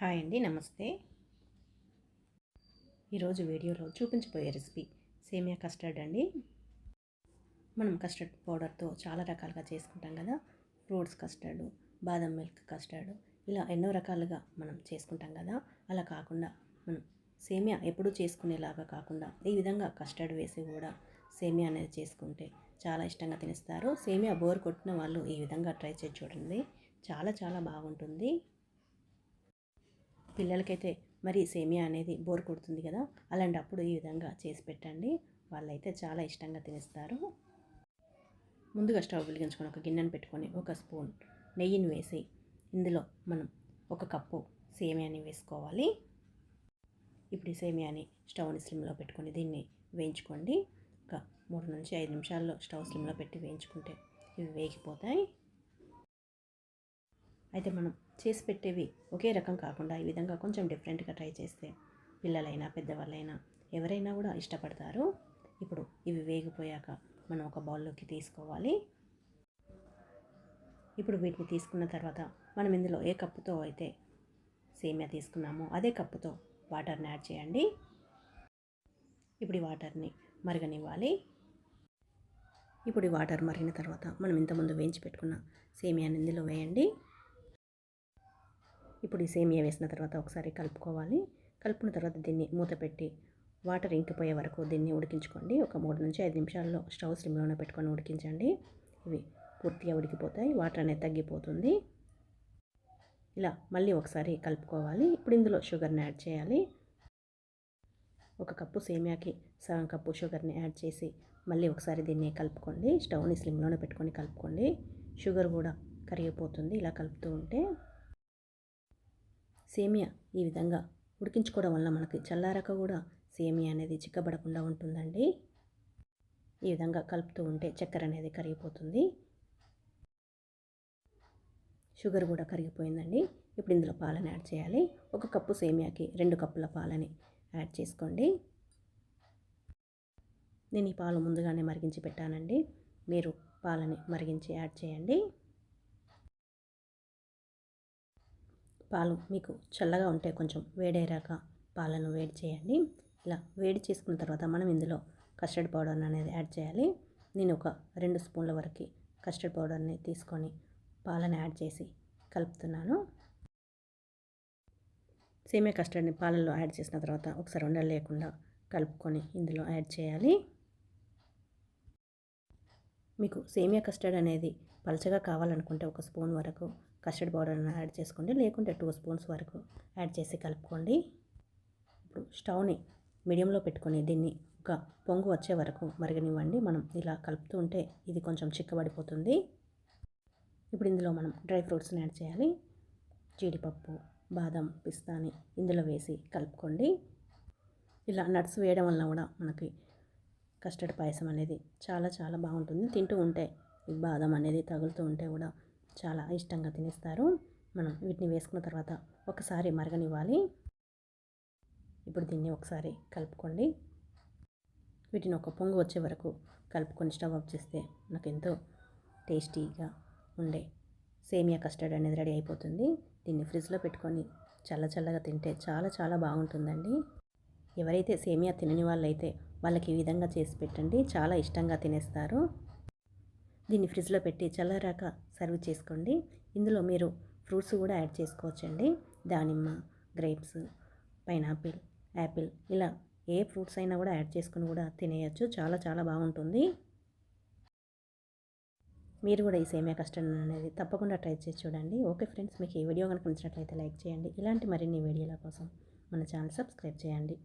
Hi అండి నమస్తే. ఈరోజు వీడియోలో చూపించబోయే రెసిపీ సేమియా కస్టర్డ్ అండి. మనం కస్టర్డ్ పౌడర్తో చాలా రకాలుగా చేసుకుంటాం కదా fruits custard badam milk custard ఇలా ఎన్నో రకాలుగా మనం చేసుకుంటాం కదా అలా కాకుండా మనం సేమియా ఎప్పుడూ చేసుకునేలాగా కాకుండా ఈ విధంగా కస్టర్డ్ వేసి కూడా సేమియా అనేది చేసుకుంటే చాలా ఇష్టంగా తినేస్తారు. సేమియా బోర్ కొట్టిన వాళ్ళు ఈ విధంగా ట్రై చేసి చూడండి. చాలా చాలా బాగుంటుంది. పిల్లలకైతే మరి సేమియా అనేది బోర్ కొడుతుంది కదా అలాంటప్పుడు ఈ విధంగా చేసి పెట్టండి. వాళ్ళైతే చాలా ఇష్టంగా తినేస్తారు. ముందుగా స్టవ్ వెలిగించుకొని ఒక గిన్నెను పెట్టుకొని ఒక స్పూన్ నెయ్యిని వేసి ఇందులో మనం ఒక కప్పు సేమియాని వేసుకోవాలి. ఇప్పుడు ఈ సేమియాని స్టవ్ని స్లిమ్లో పెట్టుకొని దీన్ని వేయించుకోండి. ఒక మూడు నుంచి ఐదు నిమిషాల్లో స్టవ్ స్లిమ్లో పెట్టి వేయించుకుంటే ఇవి వేగిపోతాయి. అయితే మనం చేసి పెట్టేవి ఒకే రకం కాకుండా ఈ విధంగా కొంచెం డిఫరెంట్గా ట్రై చేస్తే పిల్లలైనా పెద్దవాళ్ళైనా ఎవరైనా కూడా ఇష్టపడతారు. ఇప్పుడు ఇవి వేగిపోయాక మనం ఒక బౌల్లోకి తీసుకోవాలి. ఇప్పుడు వీటిని తీసుకున్న తర్వాత మనం ఇందులో ఏ కప్పుతో అయితే సేమియా తీసుకున్నామో అదే కప్పుతో వాటర్ని యాడ్ చేయండి. ఇప్పుడు ఈ వాటర్ని మరగనివ్వాలి. ఇప్పుడు ఈ వాటర్ మరిగిన తర్వాత మనం ఇంతకుముందు వేయించి పెట్టుకున్న సేమియాని ఇందులో వేయండి. ఇప్పుడు ఈ సేమియా వేసిన తర్వాత ఒకసారి కలుపుకోవాలి. కలుపుకున్న తర్వాత దీన్ని మూత పెట్టి వాటర్ ఇంకిపోయే వరకు దీన్ని ఉడికించుకోండి. ఒక మూడు నుంచి ఐదు నిమిషాల్లో స్టవ్ స్లిమ్లోనే పెట్టుకొని ఉడికించండి. ఇవి పూర్తిగా ఉడికిపోతాయి. వాటర్ అనేది తగ్గిపోతుంది. ఇలా మళ్ళీ ఒకసారి కలుపుకోవాలి. ఇప్పుడు ఇందులో షుగర్ని యాడ్ చేయాలి. ఒక కప్పు సేమియాకి సగం కప్పు షుగర్ని యాడ్ చేసి మళ్ళీ ఒకసారి దీన్ని కలుపుకోండి. స్టవ్ని స్లిమ్లోనే పెట్టుకొని కలుపుకోండి. షుగర్ కూడా కరిగిపోతుంది. ఇలా కలుపుతూ ఉంటే సేమియా ఈ విధంగా ఉడికించుకోవడం వల్ల మనకి చల్లారక కూడా సేమియా అనేది చిక్కబడకుండా ఉంటుందండి. ఈ విధంగా కలుపుతూ ఉంటే చక్కెర అనేది కరిగిపోతుంది. షుగర్ కూడా కరిగిపోయిందండి. ఇప్పుడు ఇందులో పాలని యాడ్ చేయాలి. ఒక కప్పు సేమియాకి రెండు కప్పుల పాలని యాడ్ చేసుకోండి. నేను ఈ పాలు ముందుగానే మరిగించి పెట్టానండి. మీరు పాలని మరిగించి యాడ్ చేయండి. పాలు మీకు చల్లగా ఉంటే కొంచెం వేడేరాక పాలను వేడి చేయండి. ఇలా వేడి చేసుకున్న తర్వాత మనం ఇందులో కస్టర్డ్ పౌడర్ అనేది యాడ్ చేయాలి. నేను ఒక రెండు స్పూన్ల వరకు కస్టర్డ్ పౌడర్ని తీసుకొని పాలను యాడ్ చేసి కలుపుతున్నాను. సేమే కస్టర్డ్ని పాలల్లో యాడ్ చేసిన తర్వాత ఒకసారి ఉండలు లేకుండా కలుపుకొని ఇందులో యాడ్ చేయాలి. మీకు సేమియా కస్టర్డ్ అనేది పలచగా కావాలనుకుంటే ఒక స్పూన్ వరకు కస్టర్డ్ పౌడర్ని యాడ్ చేసుకోండి. లేకుంటే టూ స్పూన్స్ వరకు యాడ్ చేసి కలుపుకోండి. ఇప్పుడు స్టవ్ని మీడియంలో పెట్టుకొని దీన్ని ఒక పొంగు వచ్చే వరకు మరగనివ్వండి. మనం ఇలా కలుపుతూ ఉంటే ఇది కొంచెం చిక్కబడిపోతుంది. ఇప్పుడు ఇందులో మనం డ్రై ఫ్రూట్స్ని యాడ్ చేయాలి. జీడిపప్పు బాదం పిస్తాని ఇందులో వేసి కలుపుకోండి. ఇలా నట్స్ వేయడం వల్ల కూడా మనకి కస్టర్డ్ పాయసం అనేది చాలా చాలా బాగుంటుంది. తింటూ ఉంటే బాదం అనేది తగులుతూ ఉంటే కూడా చాలా ఇష్టంగా తినేస్తారు. మనం వీటిని వేసుకున్న తర్వాత ఒకసారి మరగనివ్వాలి. ఇప్పుడు దీన్ని ఒకసారి కలుపుకోండి. వీటిని ఒక పొంగు వచ్చే వరకు కలుపుకొని స్టవ్ ఆఫ్ చేస్తే నాకు ఎంతో టేస్టీగా ఉండే సేమియా కస్టర్డ్ అనేది రెడీ అయిపోతుంది. దీన్ని ఫ్రిడ్జ్లో పెట్టుకొని చల్ల చల్లగా తింటే చాలా చాలా బాగుంటుందండి. ఎవరైతే సేమియా తినని వాళ్ళైతే వాళ్ళకి ఈ విధంగా చేసి పెట్టండి. చాలా ఇష్టంగా తినేస్తారు. దీన్ని ఫ్రిడ్జ్లో పెట్టి చల్లారాక సర్వ్ చేసుకోండి. ఇందులో మీరు ఫ్రూట్స్ కూడా యాడ్ చేసుకోవచ్చండి. దానిమ్మ గ్రేప్స్ పైనాపిల్ యాపిల్ ఇలా ఏ ఫ్రూట్స్ అయినా కూడా యాడ్ చేసుకుని కూడా తినేయచ్చు. చాలా చాలా బాగుంటుంది. మీరు కూడా ఈ సేమియా కస్టర్డ్ అనేది తప్పకుండా ట్రై చేసి చూడండి. ఓకే ఫ్రెండ్స్ మీకు ఈ వీడియో కనుక నచ్చినట్లయితే లైక్ చేయండి. ఇలాంటి మరిన్ని వీడియోల కోసం మన ఛానల్ సబ్స్క్రైబ్ చేయండి.